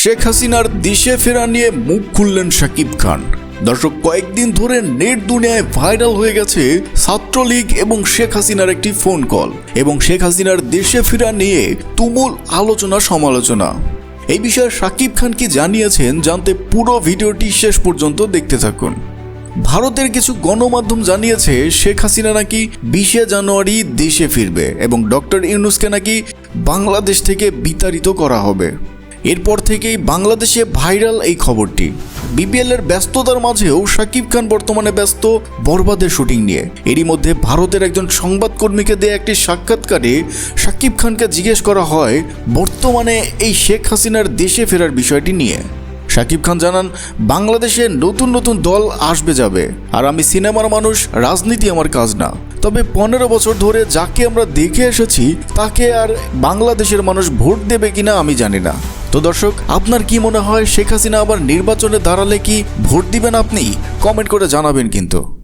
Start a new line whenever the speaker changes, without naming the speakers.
শেখ হাসিনার দেশে ফেরা নিয়ে মুখ খুললেন শাকিব খান। দর্শক, কয়েকদিন ধরে নেট দুনিয়ায় ভাইরাল হয়ে গেছে ছাত্রলীগ এবং শেখ হাসিনার একটি ফোন কল এবং শেখ হাসিনার দেশে ফেরা নিয়ে তুমুল আলোচনা সমালোচনা। এই বিষয়ে শাকিব খান কি জানিয়েছেন জানতে পুরো ভিডিওটি শেষ পর্যন্ত দেখতে থাকুন। ভারতের কিছু গণমাধ্যম জানিয়েছে শেখ হাসিনা নাকি বিশে জানুয়ারি দেশে ফিরবে এবং ডক্টর ইউনুসকে নাকি বাংলাদেশ থেকে বিতাড়িত করা হবে। এরপর থেকেই বাংলাদেশে ভাইরাল এই খবরটি। বিপিএল এর ব্যস্ততার মাঝেও শাকিব খান বর্তমানে ব্যস্ত বরবাদের শুটিং নিয়ে। এরই মধ্যে ভারতের একজন সংবাদকর্মীকে দেয়া একটি সাক্ষাৎকারে শাকিব খানকে জিজ্ঞেস করা হয়, বর্তমানে এই শেখ হাসিনার দেশে ফেরার বিষয়টি নিয়ে? শাকিব খান জানান, বাংলাদেশে নতুন নতুন দল আসবে যাবে, আর আমি সিনেমার মানুষ, রাজনীতি আমার কাজ না। তবে পনেরো বছর ধরে যাকে আমরা দেখে এসেছি, তাকে আর বাংলাদেশের মানুষ ভোট দেবে কিনা আমি জানি না। তো দর্শক, আপনার কি মনে হয় শেখ হাসিনা আবার নির্বাচনে দাঁড়ালে কি ভোট দিবেন আপনি? কমেন্ট করে জানাবেন কিন্তু।